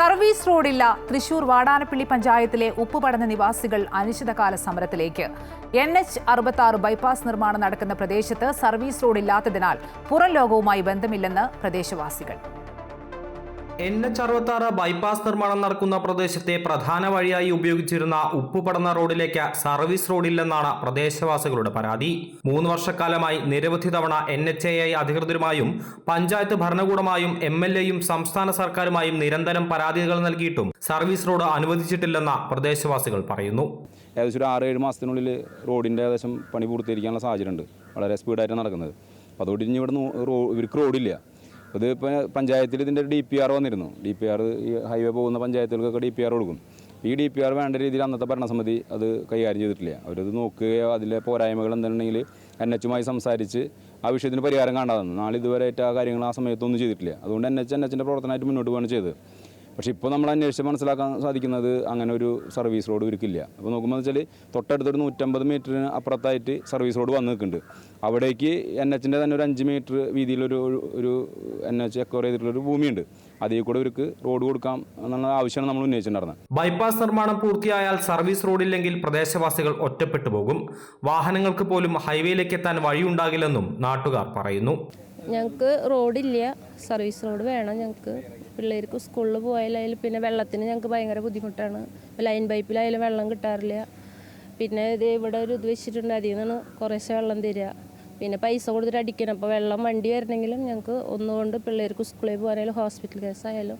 Service റോഡില്ല Thrissur Vadanappally പഞ്ചായത്തിലെ ഉപ്പുപടന്ന നിവാസികൾ അനിശ്ചിതകാല സമരത്തിലേക്ക്. എൻ എച്ച് അറുപത്തി ആറ് ബൈപ്പാസ് നിർമ്മാണം നടക്കുന്ന പ്രദേശത്ത് സർവീസ് റോഡില്ലാത്തതിനാൽ പുറം ലോകവുമായി ബന്ധമില്ലെന്ന് പ്രദേശവാസികൾ. എൻ എച്ച് അറുപത്തി ആറ് ബൈപ്പാസ് നിർമ്മാണം നടക്കുന്ന പ്രദേശത്തെ പ്രധാന വഴിയായി ഉപയോഗിച്ചിരുന്ന ഉപ്പുപടന്ന റോഡിലേക്ക് സർവീസ് റോഡില്ലെന്നാണ് പ്രദേശവാസികളുടെ പരാതി. മൂന്ന് വർഷക്കാലമായി നിരവധി തവണ എൻ എച്ച് എ അധികൃതരുമായും പഞ്ചായത്ത് ഭരണകൂടമായും എം എൽ എയും സംസ്ഥാന സർക്കാരുമായും നിരന്തരം പരാതികൾ നൽകിയിട്ടും സർവീസ് റോഡ് അനുവദിച്ചിട്ടില്ലെന്ന് പ്രദേശവാസികൾ പറയുന്നു. ഏകദേശം ഒരു ആറ് ഏഴ് മാസത്തിനുള്ളിൽ റോഡിന്റെ ഏകദേശം പണി പൂർത്തീകരിക്കാനുള്ള സാഹചര്യമുണ്ട്. വളരെ സ്പീഡായിട്ട് നടക്കുന്നത്. അപ്പോൾ അതുകൊണ്ട് ഇനി ഇവിടെ ഇവർക്ക് റോഡില്ല. അത് ഇപ്പോൾ പഞ്ചായത്തിൽ ഇതിന്റെ ഡി പി ആർ വന്നിരുന്നു. ഡി പി ആർ ഈ ഹൈവേ പോകുന്ന പഞ്ചായത്തുകൾക്കൊക്കെ ഡി പി ആർ കൊടുക്കും. ഈ ഡി പി ആർ വേണ്ട രീതിയിൽ അന്നത്തെ ഭരണസമിതി അത് കൈകാര്യം ചെയ്തിട്ടില്ല. അവരത് നോക്കുകയോ അതിലെ പോരായ്മകൾ എന്തുണ്ടെങ്കിൽ എൻ എച്ചുമായി സംസാരിച്ച് ആ വിഷയത്തിന് പരിഹാരം കാണാതെ നാളെ ഇതുവരെയായിട്ട് ആ കാര്യങ്ങൾ ആ സമയത്തൊന്നും ചെയ്തിട്ടില്ല. അതുകൊണ്ട് എൻ എച്ച് എൻ എച്ചിന്റെ പ്രവർത്തനമായിട്ട് മുന്നോട്ട് പോവാണ് ചെയ്തത്. പക്ഷേ ഇപ്പോൾ നമ്മൾ അന്വേഷിച്ച് മനസ്സിലാക്കാൻ സാധിക്കുന്നത് അങ്ങനെ ഒരു സർവീസ് റോഡ് ഇവർക്കില്ല അപ്പോൾ നോക്കുമ്പോൾ വെച്ചാൽ തൊട്ടടുത്തൊരു നൂറ്റമ്പത് മീറ്ററിന് അപ്പുറത്തായിട്ട് സർവീസ് റോഡ് വന്നു നിൽക്കുന്നുണ്ട് അവിടേക്ക് എൻ എച്ചിന്റെ തന്നെ ഒരു അഞ്ച് മീറ്റർ വീതിയിലൊരു ഒരു എൻ എച്ച് എക്കോർ ചെയ്തിട്ടുള്ളൊരു ഭൂമിയുണ്ട്. അതിൽ കൂടെ ഇവർക്ക് റോഡ് കൊടുക്കാം എന്നുള്ള ആവശ്യമാണ് നമ്മൾ ഉന്നയിച്ചിട്ടുണ്ടായിരുന്നത്. ബൈപ്പാസ് നിർമ്മാണം പൂർത്തിയായാൽ സർവീസ് റോഡില്ലെങ്കിൽ പ്രദേശവാസികൾ ഒറ്റപ്പെട്ടു പോകും. വാഹനങ്ങൾക്ക് പോലും ഹൈവേയിലേക്ക് എത്താൻ വഴിയുണ്ടാകില്ലെന്നും നാട്ടുകാർ പറയുന്നു. ഞങ്ങൾക്ക് റോഡില്ല. സർവീസ് റോഡ് വേണം ഞങ്ങൾക്ക്. പിള്ളേർക്ക് സ്കൂളിൽ പോയാലും പിന്നെ വെള്ളത്തിന് ഞങ്ങൾക്ക് ഭയങ്കര ബുദ്ധിമുട്ടാണ്. ലൈൻ പൈപ്പിലായാലും വെള്ളം കിട്ടാറില്ല. പിന്നെ ഇത് ഇവിടെ ഒരു ഇത് വെച്ചിട്ടുണ്ട് അതിൽ നിന്നാണ് കുറേശ്ശെ വെള്ളം തരിക. പിന്നെ പൈസ കൊടുത്തിട്ട് അടിക്കണം. അപ്പോൾ വെള്ളം വണ്ടി വരണമെങ്കിലും ഞങ്ങൾക്ക് ഒന്നുകൊണ്ട് പിള്ളേർക്ക് സ്കൂളിൽ പോകാനായാലും ഹോസ്പിറ്റൽ കേസായാലും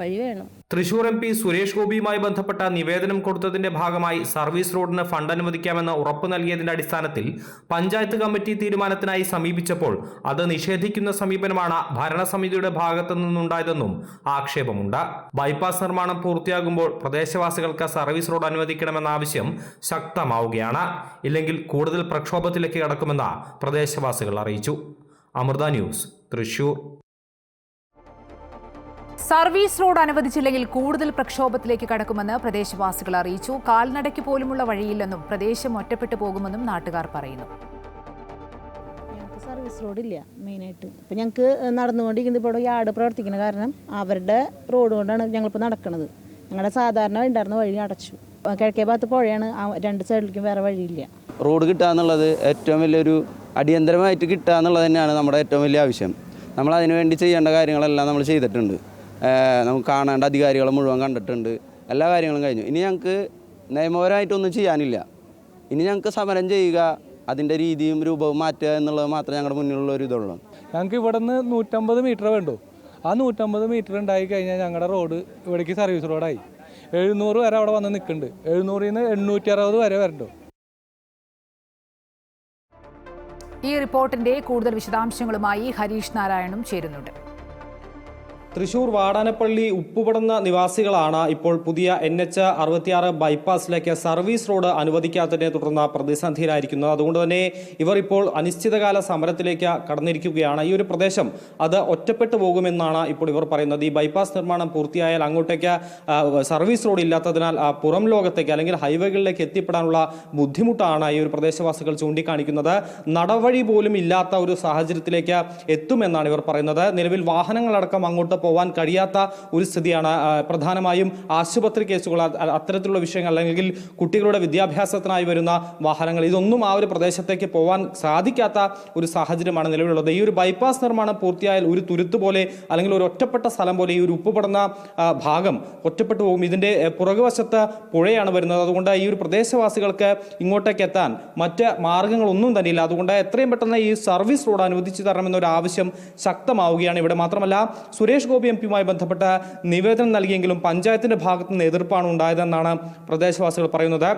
വഴി വേണം. തൃശൂർ എം പി സുരേഷ് ഗോപിയുമായി ബന്ധപ്പെട്ട നിവേദനം കൊടുത്തതിന്റെ ഭാഗമായി സർവീസ് റോഡിന് ഫണ്ട് അനുവദിക്കാമെന്ന് ഉറപ്പ് നൽകിയതിന്റെ അടിസ്ഥാനത്തിൽ പഞ്ചായത്ത് കമ്മിറ്റി തീരുമാനത്തിനായി സമീപിച്ചപ്പോൾ അത് നിഷേധിക്കുന്ന സമീപനമാണ് ഭരണസമിതിയുടെ ഭാഗത്തു നിന്നുണ്ടായതെന്നും ആക്ഷേപമുണ്ട്. ബൈപ്പാസ് നിർമ്മാണം പൂർത്തിയാകുമ്പോൾ പ്രദേശവാസികൾക്ക് സർവീസ് റോഡ് അനുവദിക്കണമെന്ന ആവശ്യം ശക്തമാവുകയാണ്. ഇല്ലെങ്കിൽ കൂടുതൽ പ്രക്ഷോഭത്തിലേക്ക് കടക്കുമെന്ന് പ്രദേശവാസികൾ അറിയിച്ചു. Amrita news Thrissur. Service road അനുവദിച്ചില്ലെങ്കിൽ കൂടുതൽ പ്രക്ഷോഭത്തിലേക്ക് കടക്കുമെന്ന് പ്രദേശവാസികൾ അറിയിച്ചു. കാൽനടയ്ക്ക് പോലുമുള്ള വഴിയില്ലെന്നും പ്രദേശം ഒറ്റപ്പെട്ടു പോകുമെന്നും നാട്ടുകാർ പറയുന്നു. ഞങ്ങൾക്ക് സർവീസ് റോഡില്ല മെയിനായിട്ട്. ഇപ്പം ഞങ്ങൾക്ക് നടന്നുകൊണ്ടിരിക്കുന്നത് ഇപ്പോൾ യാർഡ് പ്രവർത്തിക്കുന്ന കാരണം അവരുടെ റോഡ് കൊണ്ടാണ് ഞങ്ങളിപ്പോൾ നടക്കുന്നത് ഞങ്ങളുടെ സാധാരണ ഉണ്ടായിരുന്ന വഴി അടച്ചു. കിഴക്കേ ഭാഗത്ത് പുഴയാണ് ആ രണ്ട് സൈഡിലേക്കും വേറെ വഴിയില്ല. റോഡ് കിട്ടുക എന്നുള്ളത് ഏറ്റവും വലിയൊരു അടിയന്തരമായിട്ട് കിട്ടുക എന്നുള്ളത് തന്നെയാണ് നമ്മുടെ ഏറ്റവും വലിയ ആവശ്യം. നമ്മൾ അതിനുവേണ്ടി ചെയ്യേണ്ട കാര്യങ്ങളെല്ലാം നമ്മൾ ചെയ്തിട്ടുണ്ട്. നമുക്ക് കാണേണ്ട അധികാരികളെ മുഴുവൻ കണ്ടിട്ടുണ്ട്. എല്ലാ കാര്യങ്ങളും കഴിഞ്ഞു. ഇനി ഞങ്ങൾക്ക് നിയമപരമായിട്ടൊന്നും ചെയ്യാനില്ല. ഇനി ഞങ്ങൾക്ക് സമരം ചെയ്യുക അതിന്റെ രീതിയും രൂപവും മാറ്റുക എന്നുള്ളത് മാത്രമേ ഞങ്ങളുടെ മുന്നിലുള്ള ഒരു ഇതുള്ളൂ. ഞങ്ങൾക്ക് ഇവിടെ നിന്ന് നൂറ്റമ്പത് മീറ്റർ വേണ്ടു. ആ നൂറ്റമ്പത് മീറ്റർ ഉണ്ടായി കഴിഞ്ഞാൽ ഞങ്ങളുടെ റോഡ് ഇവിടേക്ക് സർവീസ് റോഡായി. എഴുന്നൂറ് വരെ അവിടെ വന്ന് നിൽക്കുന്നുണ്ട് എഴുന്നൂറിൽ നിന്ന് എണ്ണൂറ്റി അറുപത് വരെ വരണ്ടു. ഈ റിപ്പോർട്ടിന്റെ കൂടുതൽ വിശദാംശങ്ങളുമായി ഹരീഷ് നാരായണും ചേരുന്നുണ്ട്. തൃശൂർ വാടാനപ്പള്ളി ഉപ്പുപടന്ന നിവാസികളാണ് ഇപ്പോൾ പുതിയ എൻ എച്ച് അറുപത്തിയാറ് ബൈപ്പാസിലേക്ക് സർവീസ് റോഡ് അനുവദിക്കാത്തതിനെ തുടർന്ന് പ്രതിസന്ധിയിലായിരിക്കുന്നത്. അതുകൊണ്ട് തന്നെ ഇവർ ഇപ്പോൾ അനിശ്ചിതകാല സമരത്തിലേക്ക് കടന്നിരിക്കുകയാണ്. ഈ ഒരു പ്രദേശം അത് ഒറ്റപ്പെട്ടു പോകുമെന്നാണ് ഇപ്പോൾ ഇവർ പറയുന്നത്. ഈ ബൈപ്പാസ് നിർമ്മാണം പൂർത്തിയായാൽ അങ്ങോട്ടേക്ക് സർവീസ് റോഡ് ഇല്ലാത്തതിനാൽ പുറം ലോകത്തേക്ക് അല്ലെങ്കിൽ ഹൈവേകളിലേക്ക് എത്തിപ്പെടാനുള്ള ബുദ്ധിമുട്ടാണ് ഈ ഒരു പ്രദേശവാസികൾ ചൂണ്ടിക്കാണിക്കുന്നത്. നടവഴി പോലും ഇല്ലാത്ത ഒരു സാഹചര്യത്തിലേക്ക് എത്തുമെന്നാണ് ഇവർ പറയുന്നത്. നിലവിൽ വാഹനങ്ങളടക്കം അങ്ങോട്ട് പോകാൻ കഴിയാത്ത ഒരു സ്ഥിതിയാണ് പ്രധാനമായും ആശുപത്രി കേസുകൾ അത്തരത്തിലുള്ള വിഷയങ്ങൾ അല്ലെങ്കിൽ കുട്ടികളുടെ വിദ്യാഭ്യാസത്തിനായി വരുന്ന വാഹനങ്ങൾ. ഇതൊന്നും ആ ഒരു പ്രദേശത്തേക്ക് പോകാൻ സാധിക്കാത്ത ഒരു സാഹചര്യമാണ് നിലവിലുള്ളത്. ഈ ഒരു ബൈപ്പാസ് നിർമ്മാണം പൂർത്തിയായാൽ ഒരു തുരുത്ത് പോലെ അല്ലെങ്കിൽ ഒരു ഒറ്റപ്പെട്ട സ്ഥലം പോലെ ഈ ഒരു ഉപ്പുപടുന്ന ഭാഗം ഒറ്റപ്പെട്ടു പോകും. ഇതിന്റെ പുറകുവശത്ത് പുഴയാണ് വരുന്നത്. അതുകൊണ്ട് ഈ ഒരു പ്രദേശവാസികൾക്ക് ഇങ്ങോട്ടേക്ക് എത്താൻ മറ്റ് മാർഗങ്ങളൊന്നും തന്നെയില്ല. അതുകൊണ്ട് എത്രയും പെട്ടെന്ന് ഈ സർവീസ് റോഡ് അനുവദിച്ചു തരണമെന്നൊരു ആവശ്യം ശക്തമാവുകയാണ്. ഇവിടെ മാത്രമല്ല സുരേഷ് ഗോപി എം പിയുമായി ബന്ധപ്പെട്ട നിവേദനം നൽകിയെങ്കിലും പഞ്ചായത്തിന്റെ ഭാഗത്ത് നിന്ന് എതിർപ്പാണ് ഉണ്ടായതെന്നാണ് പ്രദേശവാസികൾ പറയുന്നത്.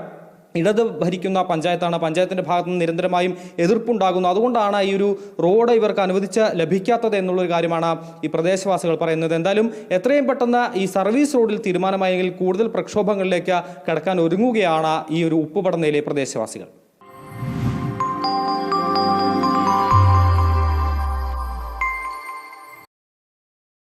ഇടത് ഭരിക്കുന്ന പഞ്ചായത്താണ്. പഞ്ചായത്തിന്റെ ഭാഗത്ത് നിന്ന് നിരന്തരമായും എതിർപ്പുണ്ടാകുന്നു. അതുകൊണ്ടാണ് ഈ ഒരു റോഡ് ഇവർക്ക് അനുവദിച്ച് ലഭിക്കാത്തത് എന്നുള്ളൊരു കാര്യമാണ് ഈ പ്രദേശവാസികൾ പറയുന്നത്. എന്തായാലും എത്രയും പെട്ടെന്ന് ഈ സർവീസ് റോഡിൽ തീരുമാനമായെങ്കിൽ കൂടുതൽ പ്രക്ഷോഭങ്ങളിലേക്ക് കടക്കാൻ ഒരുങ്ങുകയാണ് ഈ ഒരു ഉപ്പുപടനയിലെ പ്രദേശവാസികൾ.